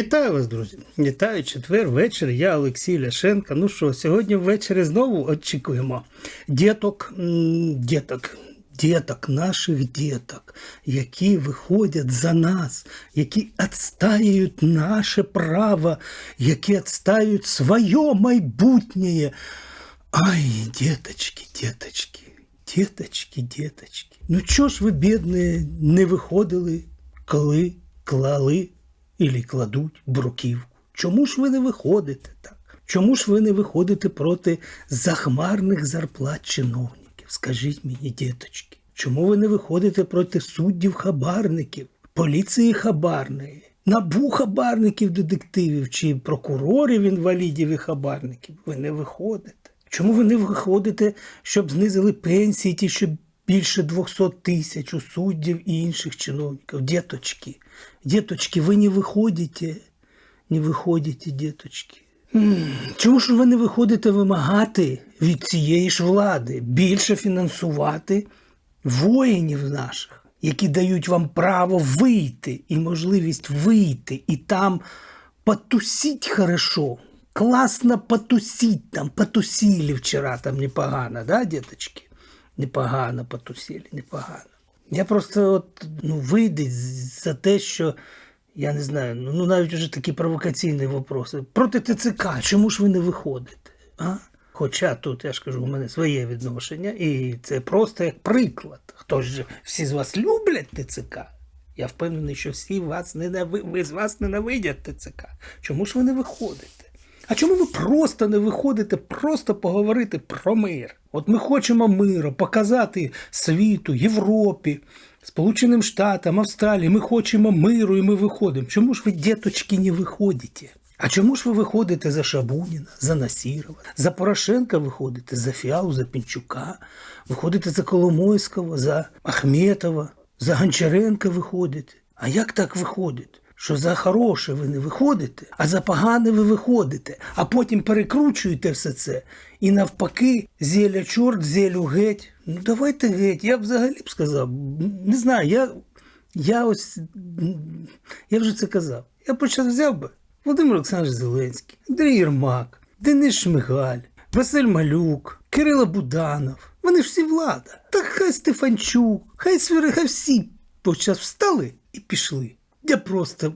Вітаю вас, друзі! Вітаю четвер вечір. Я Олексій Ляшенко. Ну що, сьогодні ввечері знову очікуємо діток, діток, діток, наших діток, які виходять за нас, які відстаюють наше право, які відстаюють своє майбутнє. Ай, діточки, діточки, діточки, діточки. Ну чого ж ви, бідні, не виходили, коли клали ілі кладуть бруківку? Чому ж ви не виходите так? Чому ж ви не виходите проти захмарних зарплат чиновників? Скажіть мені, діточки, чому ви не виходите проти суддів хабарників, поліції хабарної? Набу хабарників, детективів чи прокурорів, інвалідів і хабарників. Ви не виходите. Чому ви не виходите, щоб знизили пенсії, ті, що більше 200 тисяч у суддів і інших чиновників? Діточки, діточки, ви не виходите, не виходите, діточки. Чому ж ви не виходите вимагати від цієї ж влади більше фінансувати воїнів наших, які дають вам право вийти і можливість вийти і там потусить хорошо. Класно потусить там, потусили вчора там непогано, да, діточки? Непогано потусили, непогано. Я просто от, ну, вийде за те, що я не знаю, ну, ну навіть вже такі провокаційні вопроси. Проти ТЦК, чому ж ви не виходите? А? Хоча тут, я ж кажу, у мене своє відношення, і це просто як приклад. Хто ж всі з вас люблять ТЦК? Я впевнений, що всі вас ненави... ви з вас ненавидять ТЦК. Чому ж ви не виходите? А чому ви просто не виходите просто поговорити про мир? От ми хочемо миру, показати світу, Європі, Сполученим Штатам, Австралії. Ми хочемо миру і ми виходимо. Чому ж ви, діточки, не виходите? А чому ж ви виходите за Шабуніна, за Насірова? За Порошенка виходите, за Фіалу, за Пінчука, виходите за Коломойського, за Ахметова, за Гончаренка виходите. А як так виходить? Що за хороше ви не виходите, а за погане ви виходите, а потім перекручуєте все це. І навпаки, зеля чорт, зелю геть. Ну давайте геть. Я взагалі б сказав. Не знаю, я, я ось я вже це казав. Я зараз взяв би Володимир Олександрович Зеленський, Андрій Єрмак, Денис Шмигаль, Василь Малюк, Кирило Буданов. Вони ж всі влада. Так хай Стефанчук, хай Свіри, хай всі зараз встали і пішли. Я просто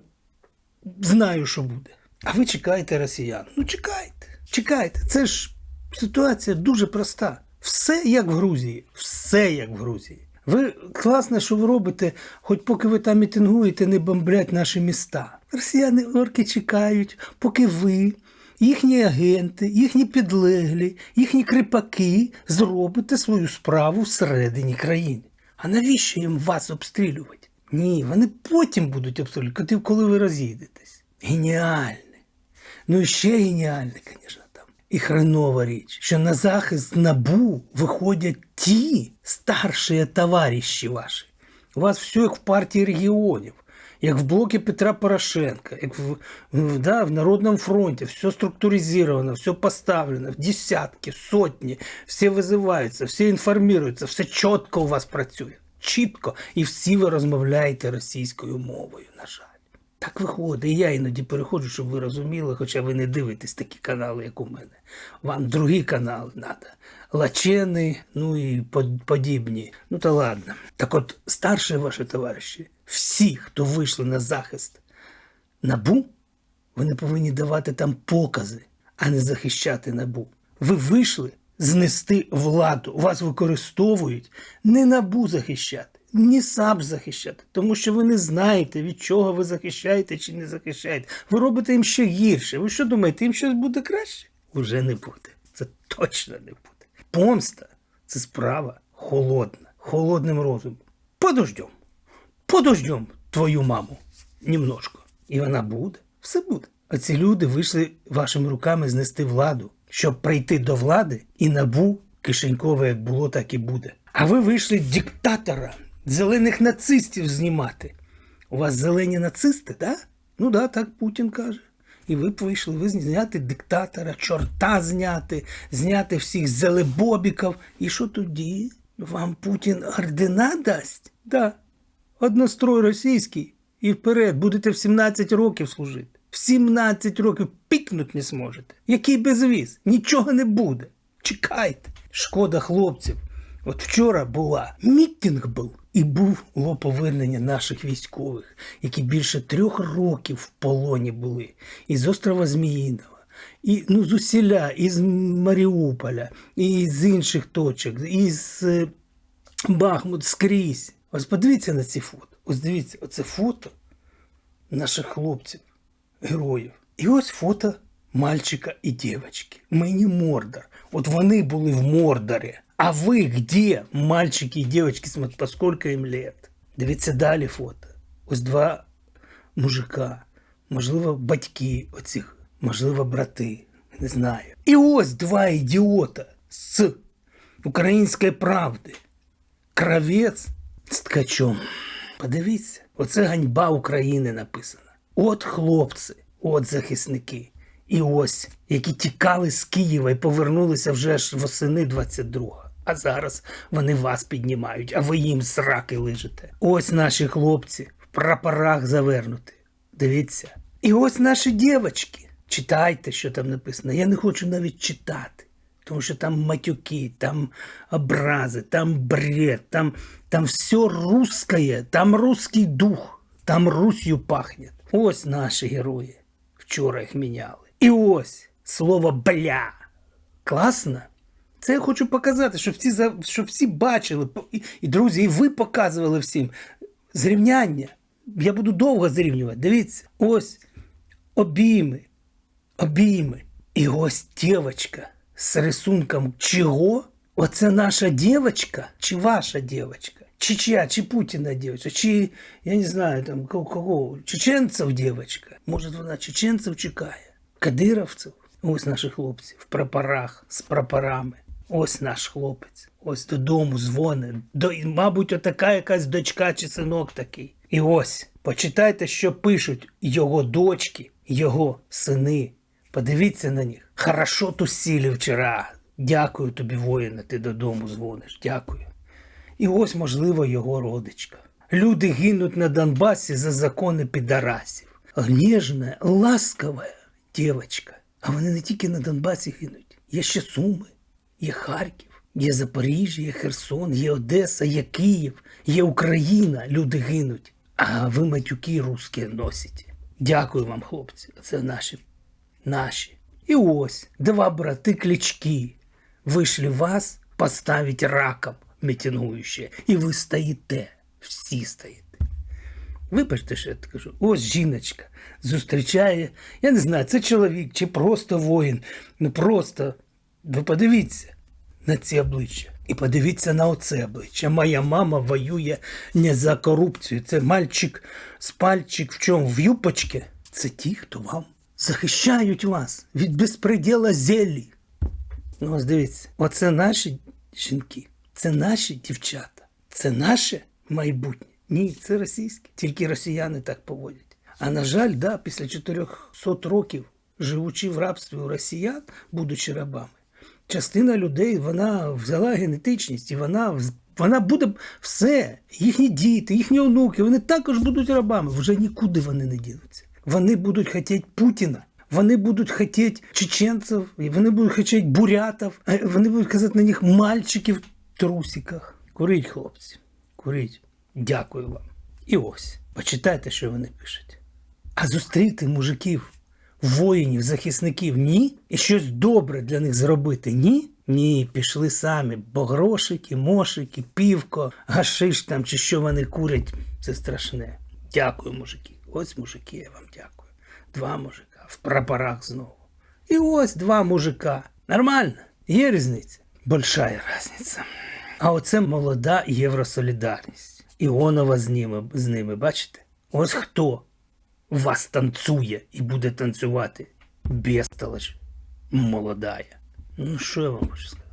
знаю, що буде. А ви чекаєте росіян. Ну чекайте, чекайте. Це ж ситуація дуже проста. Все як в Грузії. Все як в Грузії. Ви класно, що ви робите, хоч поки ви там мітингуєте, не бомблять наші міста. Росіяни орки чекають, поки ви, їхні агенти, їхні підлеглі, їхні кріпаки зробите свою справу всередині країни. А навіщо їм вас обстрілювати? Ні, вони потім будуть обстрілювати, коли ви розійдетесь. Геніальне. Ну і ще геніальне, звісно, там. І хренова річ, що на захист набу виходять ті старші товариші ваші. У вас все як в партії регіонів, як в блокі Петра Порошенка, як в, да, в Народному фронті, все структуризовано, все поставлено, десятки, сотні, всі визиваються, всі інформуються, все чітко у вас працює. Чітко, і всі ви розмовляєте російською мовою, на жаль. Так виходить, і я іноді переходжу, щоб ви розуміли, хоча ви не дивитесь такі канали, як у мене. Вам другі канали треба. Лачени, ну і подібні. Ну та ладно. Так от, старші ваші товариші, всі, хто вийшли на захист набу, вони повинні давати там покази, а не захищати набу. Ви вийшли знести владу. Вас використовують не набу захищати, ні САП захищати, тому що ви не знаєте, від чого ви захищаєте чи не захищаєте. Ви робите їм ще гірше. Ви що думаєте, їм щось буде краще? Уже не буде. Це точно не буде. Помста це справа холодна, холодним розумом. Подождем. Подождем твою маму немножко. І вона буде. Все буде. А ці люди вийшли вашими руками знести владу, щоб прийти до влади і набу кишенькове, як було, так і буде. А ви вийшли диктатора, зелених нацистів знімати. У вас зелені нацисти, так? Ну да, так Путін каже. І ви б вийшли, ви зняти диктатора, чорта зняти, зняти всіх зелебобіків. І що тоді? Вам Путін ордена дасть? Да. Однострой російський і вперед будете в 17 років служити. В 17 років пікнуть не зможете. Який безвіз? Нічого не буде. Чекайте. Шкода хлопців. От вчора була мітинг був, і було повернення наших військових, які більше трьох років в полоні були із острова Зміїного, і ну з усіля, із Маріуполя, і з інших точок, із е, Бахмут скрізь. Ось подивіться на ці фото. Ось дивіться, оце фото наших хлопців, героїв. І ось фото мальчика і дівчинки. Мені Мордор. От вони були в Мордорі. А ви де, мальчики і дівчинки, смо- по скільки їм лет? Дивіться далі фото. Ось два мужика, можливо, батьки оцих, можливо, брати. Не знаю. І ось два ідіота з української правди. Кравець з ткачом. Подивіться, оце ганьба України написана. От хлопці, от захисники. І ось, які тікали з Києва і повернулися вже ж восени 22-го. А зараз вони вас піднімають, а ви їм сраки лижете. Ось наші хлопці в прапорах завернуті. Дивіться. І ось наші дівчатки. Читайте, що там написано. Я не хочу навіть читати. Тому що там матюки, там образи, там бред, там, там все русское, там русский дух, там Русью пахнет. Ось наші герої. Вчора їх міняли. І ось слово бля. Класно? Це я хочу показати, щоб всі, щоб всі бачили, і, і друзі, і ви показували всім. Зрівняння. Я буду довго зрівнювати. Дивіться, ось обійми, обійми. І ось дівчинка з рисунком чого? Оце наша дівчинка чи ваша дівчинка? Чи чия, чи Путіна дівчинка, чи, я не знаю, там, кого, кого чеченців дівчинка. Може, вона чеченців чекає, кадировців. Ось наші хлопці в прапорах, з прапорами. Ось наш хлопець. Ось додому дзвонить. До, мабуть, отака якась дочка чи синок такий. І ось, почитайте, що пишуть його дочки, його сини. Подивіться на них. Хорошо тусили вчора. Дякую тобі, воїне, ти додому дзвониш. Дякую. І ось, можливо, його родичка. Люди гинуть на Донбасі за закони підарасів. Ніжна, ласкава дівчинка. А вони не тільки на Донбасі гинуть. Є ще Суми, є Харків, є Запоріжжя, є Херсон, є Одеса, є Київ, є Україна. Люди гинуть. А ви матюки русські носите. Дякую вам, хлопці. Це наші наші. І ось два брати клички вийшли вас поставить раком мітингуючи, і ви стоїте, всі стоїте. Вибачте, що я кажу. Ось жіночка зустрічає. Я не знаю, це чоловік чи просто воїн. Ну просто ви подивіться на ці обличчя. І подивіться на оце обличчя. Моя мама воює не за корупцію. Це мальчик з пальчик в чому? В юпочці. Це ті, хто вам захищають вас від безпреділа зелі. Ну, ось дивіться, оце наші жінки, це наші дівчата, це наше майбутнє. Ні, це російське. Тільки росіяни так поводять. А на жаль, да, після 400 років, живучи в рабстві у росіян, будучи рабами, частина людей вона взяла генетичність і вона, вона буде все. Їхні діти, їхні онуки, вони також будуть рабами. Вже нікуди вони не дінуться. Вони будуть хотіти Путіна. Вони будуть хотіти чеченців, вони будуть хотіти бурятів, вони будуть казати на них мальчиків трусиках. Куріть, хлопці, куріть. Дякую вам. І ось, почитайте, що вони пишуть. А зустріти мужиків, воїнів, захисників ні? І щось добре для них зробити ні? Ні, пішли самі, бо грошики, мошики, півко, гашиш там чи що вони курять, це страшне. Дякую, мужики. Ось мужики, я вам дякую. Два мужика в прапорах знову. І ось два мужика. Нормально? Є різниця? Большая різниця. А оце молода євросолідарність. Іонова з ними, з ними, бачите? Ось хто вас танцює і буде танцювати. Бестолочь молодая. Ну, що я вам можу сказати?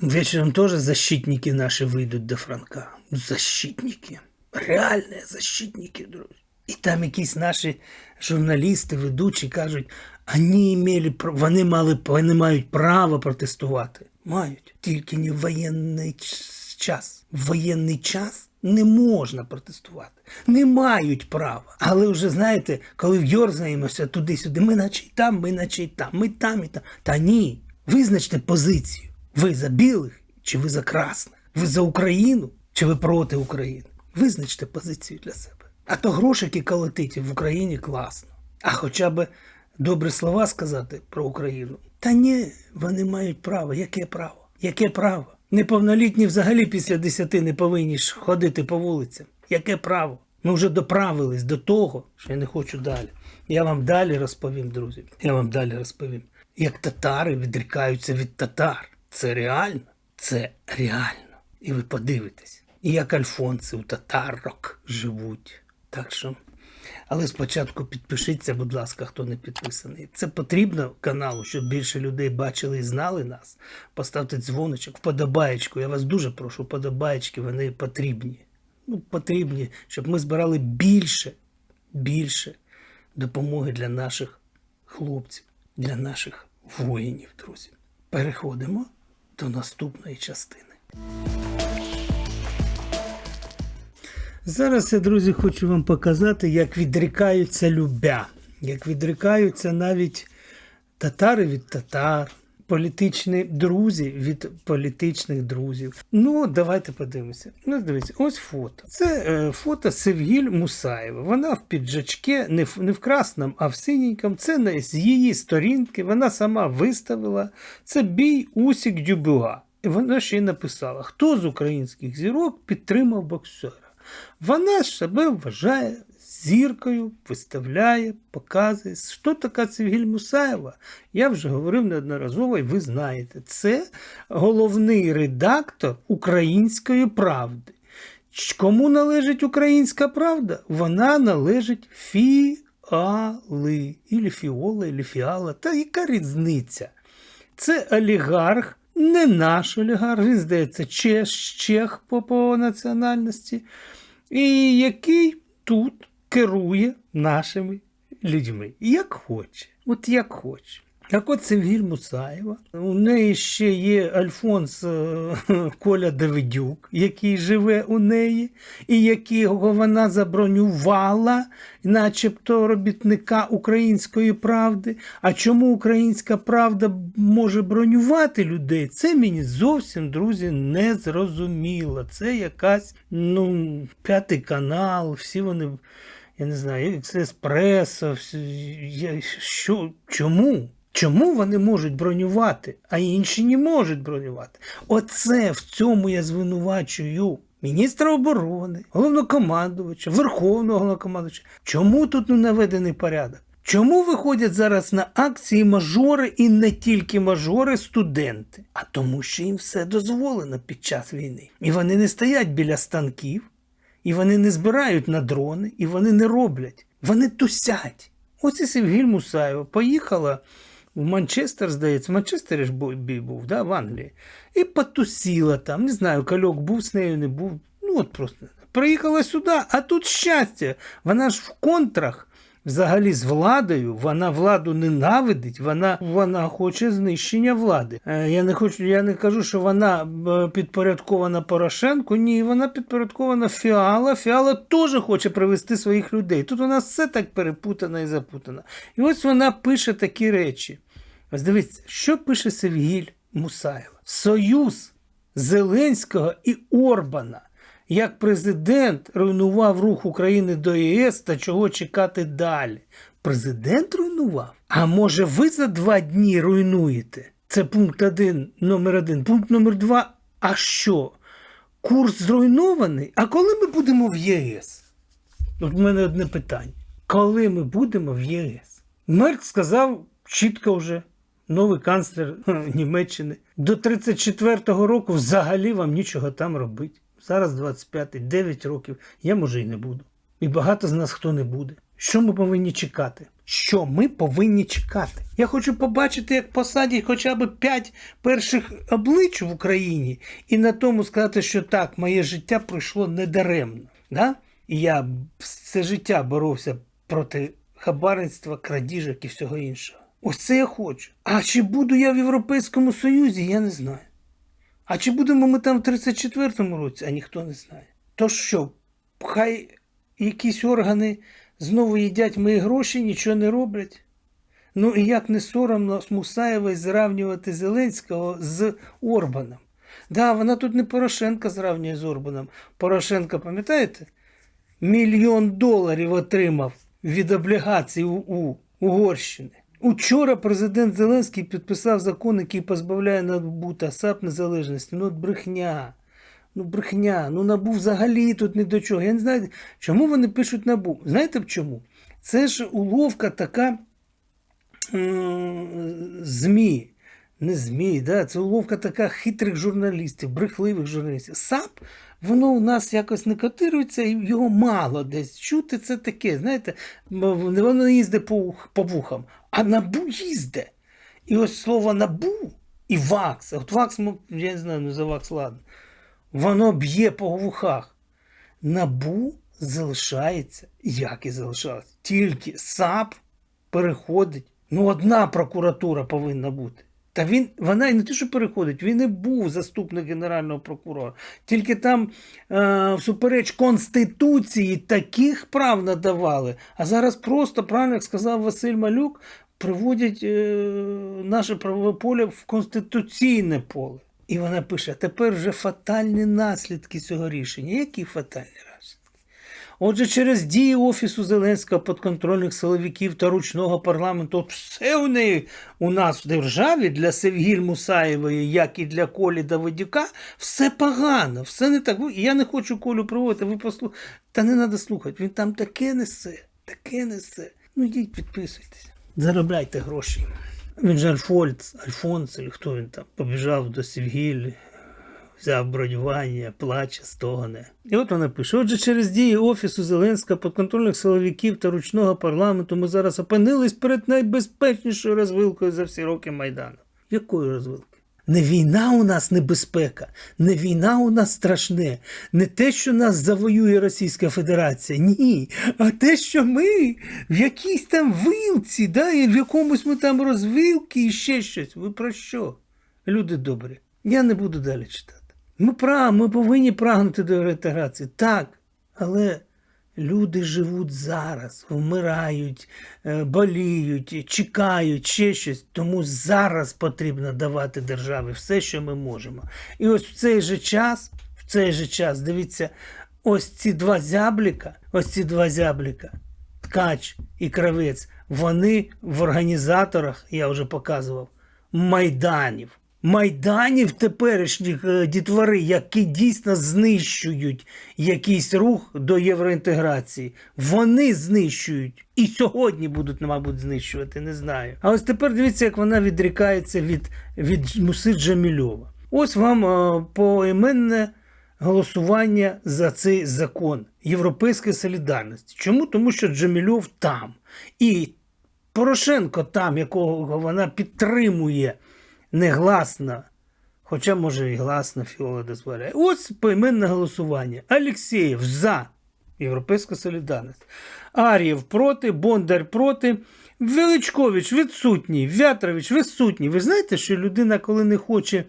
Вечером тоже защитники наши выйдут до Франка. Защитники. Реальні защитники, друзі. І там якісь наші журналісти, ведучі кажуть, вони, мали, вони мають право протестувати. Мають. Тільки не в воєнний час. В воєнний час Не можна протестувати, не мають права. Але вже знаєте, коли вйорзаємося туди-сюди, ми наче й там, ми наче й там, ми там і там. Та ні, визначте позицію. Ви за білих чи ви за красних? Ви за Україну чи ви проти України? Визначте позицію для себе. А то грошики колотити в Україні класно. А хоча б добрі слова сказати про Україну. Та ні, вони мають право. Яке право? Яке право? Неповнолітні взагалі після десяти не повинні ж ходити по вулицям. Яке право? Ми вже доправились до того, що я не хочу далі. Я вам далі розповім, друзі. Я вам далі розповім, як татари відрікаються від татар. Це реально? Це реально. І ви подивитесь, і як альфонси у татарок живуть. Так що. Але спочатку підпишіться, будь ласка, хто не підписаний. Це потрібно каналу, щоб більше людей бачили і знали нас. Поставте дзвоночок, вподобаєчку. Я вас дуже прошу, вподобаєчки, вони потрібні. Ну, потрібні, щоб ми збирали більше, більше допомоги для наших хлопців, для наших воїнів, друзі. Переходимо до наступної частини. Зараз я, друзі, хочу вам показати, як відрікаються любя, як відрікаються навіть татари від татар, політичні друзі від політичних друзів. Ну, давайте подивимося. Ну, дивіться, ось фото. Це е, фото Севгіль Мусаєва. Вона в піджачке, не в, не в красному, а в синенькому. Це не з її сторінки. Вона сама виставила. Це бій Усік Дюбуа. І вона ще й написала, хто з українських зірок підтримав боксера. Вона себе вважає зіркою, виставляє, показує. Що така Цивгіль Мусаєва? Я вже говорив неодноразово, і ви знаєте, це головний редактор Української правди. Кому належить українська правда? Вона належить фіали, ілі фіола, ілі фіала. Та яка різниця? Це олігарх, не наш олігарх, він здається, чеш, чех по, по національності, і який тут керує нашими людьми. Як хоче. От як хоче. Так от Севгіль Мусаєва. У неї ще є Альфонс е, Коля Давидюк, який живе у неї, і якого вона забронювала, начебто робітника української правди. А чому українська правда може бронювати людей? Це мені зовсім, друзі, не зрозуміло. Це якась ну, п'ятий канал, всі вони. Я не знаю, еспресо, всі- що, чому? Чому вони можуть бронювати, а інші не можуть бронювати? Оце в цьому я звинувачую міністра оборони, головнокомандувача, верховного головнокомандувача. Чому тут не наведений порядок? Чому виходять зараз на акції мажори і не тільки мажори, студенти? А тому, що їм все дозволено під час війни. І вони не стоять біля станків, і вони не збирають на дрони, і вони не роблять. Вони тусять. Ось і Севгіль Мусаєва поїхала в Манчестер, здається, в Манчестері ж бій був, да, в Англії. І потусіла там. Не знаю, кальок був з нею, не був. Ну от просто. Приїхала сюди, а тут щастя. Вона ж в контрах. Взагалі з владою, вона владу ненавидить, вона, вона хоче знищення влади. Е, Я не хочу, я не кажу, що вона е, підпорядкована Порошенку. Ні, вона підпорядкована Фіала. Фіала теж хоче привести своїх людей. Тут у нас все так перепутано і запутано. І ось вона пише такі речі. Ось дивіться, що пише Севгіль Мусаєва? Союз Зеленського і Орбана. Як президент руйнував рух України до ЄС та чого чекати далі? Президент руйнував? А може ви за два дні руйнуєте? Це пункт один, номер один. Пункт номер два. А що? Курс зруйнований? А коли ми будемо в ЄС? От в мене одне питання. Коли ми будемо в єС? Мерк сказав чітко вже, новий канцлер Німеччини. До 34-го року взагалі вам нічого там робити. Зараз 25-й, 9 років. Я може і не буду. І багато з нас хто не буде. Що ми повинні чекати? Що ми повинні чекати? Я хочу побачити, як посадять хоча б 5 перших облич в Україні, і на тому сказати, що так, моє життя пройшло недаремно. Да? І я все життя боровся проти хабарництва, крадіжок і всього іншого. Ось це я хочу. А чи буду я в Європейському Союзі, я не знаю. А чи будемо ми там в 34-му році, а ніхто не знає. То що, хай якісь органи знову їдять мої гроші, нічого не роблять. Ну і як не соромно з Мусаєвою зрівнювати Зеленського з Орбаном. Да, вона тут не Порошенка зрівнює з Орбаном. Порошенко, пам'ятаєте? Мільйон доларів отримав від облігацій у Угорщини. Учора президент Зеленський підписав закон, який позбавляє НАБУ та САП незалежності. Ну, от брехня. Ну, брехня. Ну, НАБУ взагалі тут ні до чого. Я не знаю, чому вони пишуть НАБУ. Знаєте чому? Це ж уловка така ЗМІ. Не ЗМІ, да? це уловка така хитрих журналістів, брехливих журналістів. САП, воно у нас якось не котирується, його мало десь чути. Це таке, знаєте, воно їздить по, по вухам, а набу їзде. І ось слово набу і ВАКС. От ВАКС, я не знаю, ну за ВАКС, ладно. Воно б'є по вухах. Набу залишається, як і залишалось. Тільки САП переходить. Ну, одна прокуратура повинна бути. Та він, вона і не те, що переходить, він і був заступник генерального прокурора. Тільки там е, всупереч Конституції таких прав надавали. А зараз просто, правильно як сказав Василь Малюк, приводять е, наше правове поле в конституційне поле. І вона пише: тепер вже фатальні наслідки цього рішення. Які фатальні наслідки? Отже, через дії Офісу Зеленського підконтрольних силовиків та ручного парламенту, все у неї у нас в державі для Севгіль Мусаєвої, як і для Колі Давидюка, все погано, все не так. Я не хочу Колю проводити, ви послухайте. Та не треба слухати, він там таке несе, таке несе. Ну йдіть, підписуйтесь, заробляйте гроші. Він же Альфольц, Альфонс, чи хто він там, побіжав до Сівгіль, взяв бронювання, плаче, стогне. І от вона пише: отже, через дії Офісу Зеленська, підконтрольних силовиків та ручного парламенту ми зараз опинились перед найбезпечнішою розвилкою за всі роки Майдану. Якою розвилкою? Не війна у нас небезпека, не війна у нас страшне, не те, що нас завоює Російська Федерація, ні, а те, що ми в якійсь там вилці, да, і в якомусь ми там розвилці і ще щось. Ви про що? Люди добрі. Я не буду далі читати. Ми прав, ми повинні прагнути до реінтеграції. Так, але люди живуть зараз, вмирають, е, боліють, чекають, ще щось. Тому зараз потрібно давати державі все, що ми можемо. І ось в цей же час, в цей же час, дивіться, ось ці два зябліка, ось ці два зябліка, ткач і кравець, вони в організаторах, я вже показував, майданів. Майданів теперішніх е, дітвори, які дійсно знищують якийсь рух до євроінтеграції. Вони знищують і сьогодні будуть, мабуть, знищувати, не знаю. А ось тепер дивіться, як вона відрікається від, від Муси Джамільова. Ось вам е, поіменне голосування за цей закон Європейської солідарності. Чому? Тому що Джамільов там. І Порошенко там, якого вона підтримує негласно, хоча, може, і гласно Фіола дозволяє. Ось поіменне голосування. Алєксєєв за Європейська солідарність. Ар'єв проти, Бондар проти. Величкович відсутній, В'ятрович відсутній. Ви знаєте, що людина, коли не хоче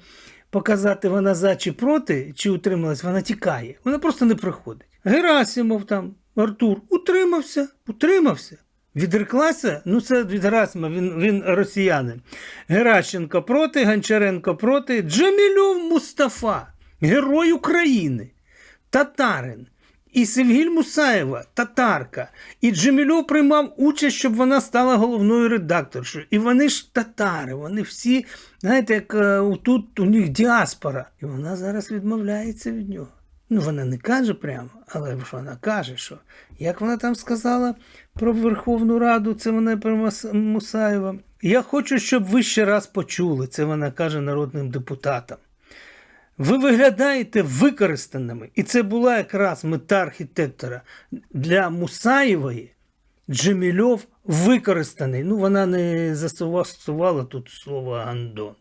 показати вона за чи проти, чи утрималась, вона тікає. Вона просто не приходить. Герасимов там, Артур, утримався, утримався. Відреклася, ну це від Герасима, він, він росіянин. Геращенко проти, Гончаренко проти, Джамільов Мустафа, герой України, татарин. І Севгіль Мусаєва, татарка. І Джемільов приймав участь, щоб вона стала головною редакторшою. І вони ж татари, вони всі, знаєте, як е, тут у них діаспора. І вона зараз відмовляється від нього. Ну, вона не каже прямо, але ж вона каже, що як вона там сказала про Верховну Раду, це вона про Мусаєва. Я хочу, щоб ви ще раз почули, це вона каже народним депутатам. Ви виглядаєте використаними. І це була якраз мета архітектора. Для Мусаєвої Джемільов використаний. Ну, вона не застосувала тут слово Андон.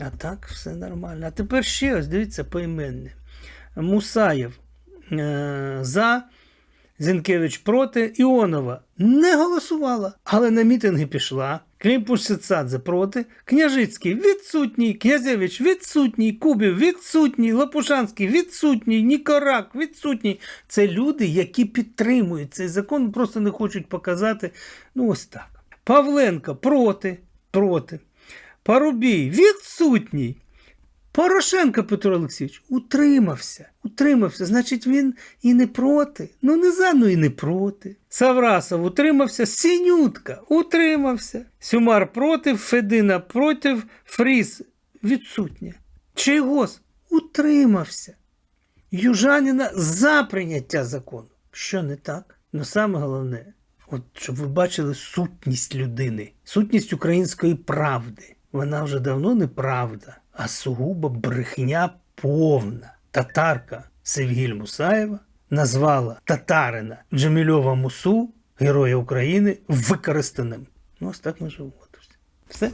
А так, все нормально. А тепер ще ось, дивіться, поіменне. Мусаєв е, за, Зінкевич проти, Іонова не голосувала, але на мітинги пішла. Клімпуш-Сицадзе проти, Княжицький відсутній, Князевич відсутній, Кубів відсутній, Лопушанський відсутній, Нікорак відсутній. Це люди, які підтримують цей закон, просто не хочуть показати. Ну, ось так. Павленко проти, проти. Парубій відсутній. Порошенко Петро Олексійович утримався. Утримався. Значить, він і не проти. Ну, не за, ну і не проти. Саврасов утримався, Сінютка утримався. Сюмар проти, Федина проти, Фріс відсутня. Чийгос утримався. Южаніна за прийняття закону. Що не так? Ну саме головне, от щоб ви бачили сутність людини, сутність української правди. Вона вже давно не правда, а сугубо брехня повна. Татарка Севгіль Мусаєва назвала татарина Джемільова Мусу, героя України, використаним. Ну, ось так ми живемо. Все.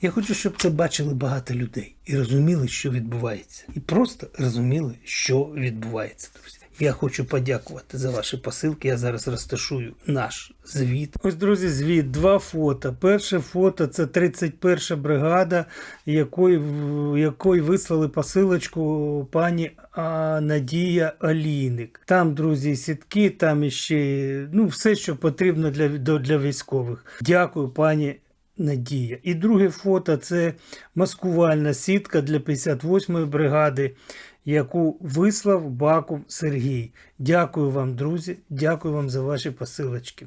Я хочу, щоб це бачили багато людей і розуміли, що відбувається. І просто розуміли, що відбувається. Друзі. Я хочу подякувати за ваші посилки. Я зараз розташую наш звіт. Ось, друзі, звіт, два фото. Перше фото це 31 бригада, якої, якої вислали посилочку пані Надія Олійник. Там, друзі, сітки, там іще ну, все, що потрібно для, для військових. Дякую, пані Надія. І друге фото це маскувальна сітка для 58-ї бригади, яку вислав Баку Сергій. Дякую вам, друзі. Дякую вам за ваші посилочки.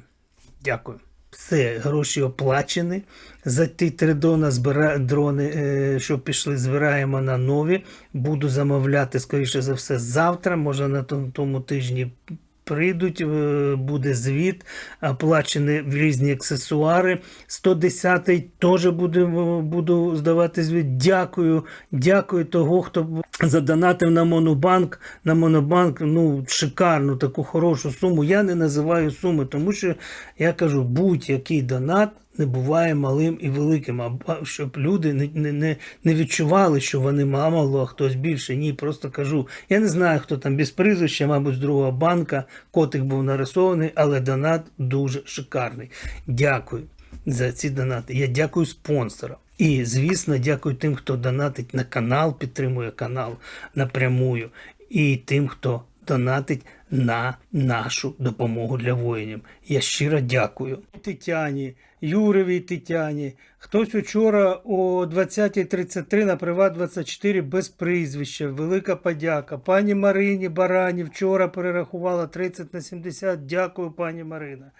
Дякую. Все, гроші оплачені. За ті три дрони, збира... дрони е, що пішли, збираємо на нові. Буду замовляти, скоріше за все, завтра, може на тому тижні прийдуть, е, буде звіт, оплачені в різні аксесуари. 110-й теж буде, е, буду здавати звіт. Дякую, дякую того, хто задонатив на Монобанк. На Монобанк ну, шикарну таку хорошу суму. Я не називаю суми, тому що я кажу, будь-який донат не буває малим і великим, а щоб люди не, не, не відчували, що вони мало, а хтось більше. Ні, просто кажу. Я не знаю, хто там без прізвища, мабуть, з другого банка. Котик був нарисований, але донат дуже шикарний. Дякую за ці донати. Я дякую спонсорам. І, звісно, дякую тим, хто донатить на канал, підтримує канал напрямую, і тим, хто донатить на нашу допомогу для воїнів. Я щиро дякую. Тетяні, Юревій Тетяні. Хтось учора о 20.33 на Приват 24 без прізвища. Велика подяка. Пані Марині Барані вчора перерахувала 30 на 70. Дякую, пані Марина.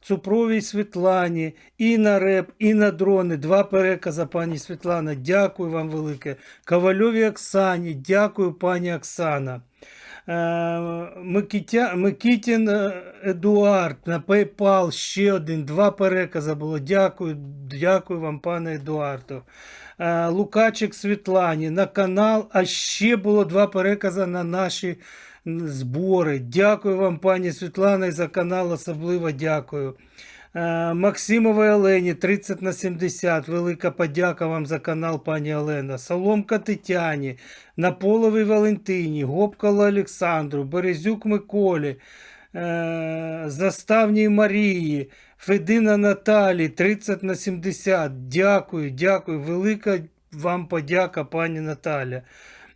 Цупровій Світлані, і на реп, і на дрони. Два переказа, пані Світлана. Дякую вам велике. Ковальові Оксані, дякую, пані Оксана. Е, Микитя, Микітін е, Едуард на PayPal ще один, два перекази було. Дякую, дякую вам, пане Едуарду. Е, Лукачик Світлані на канал, а ще було два перекази на наші збори. Дякую вам, пані Світлана, і за канал особливо дякую. Е, Максимовій Олені 30 на 70. Велика подяка вам за канал, пані Олена. Соломка Тетяні, Наполовій Валентині, Гопкало Олександру, Березюк Миколі, е, Заставній Марії, Федина Наталі 30 на 70. Дякую, дякую. Велика вам подяка, пані Наталя.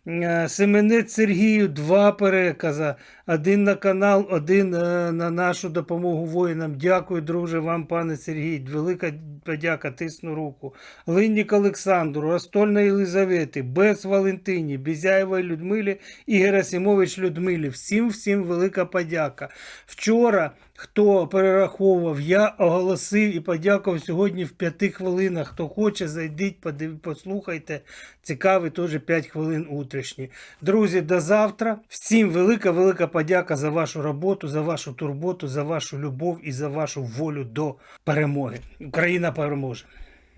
Е, Семенець Сергію два переказа. Один на канал, один е, на нашу допомогу воїнам. Дякую, друже, вам, пане Сергій. Велика подяка, тисну руку. Линнік Олександру, Ростольна Єлизавети, Бес Валентині, Бізяєвої Людмилі і Герасимович Людмилі. Всім всім велика подяка. Вчора, хто перераховував, я оголосив і подякував сьогодні в п'яти хвилинах. Хто хоче, зайдіть, подив, послухайте. Цікавий теж 5 хвилин утрішні. Друзі, до завтра. Всім велика, велика подяка за вашу роботу, за вашу турботу, за вашу любов і за вашу волю до перемоги. Україна переможе.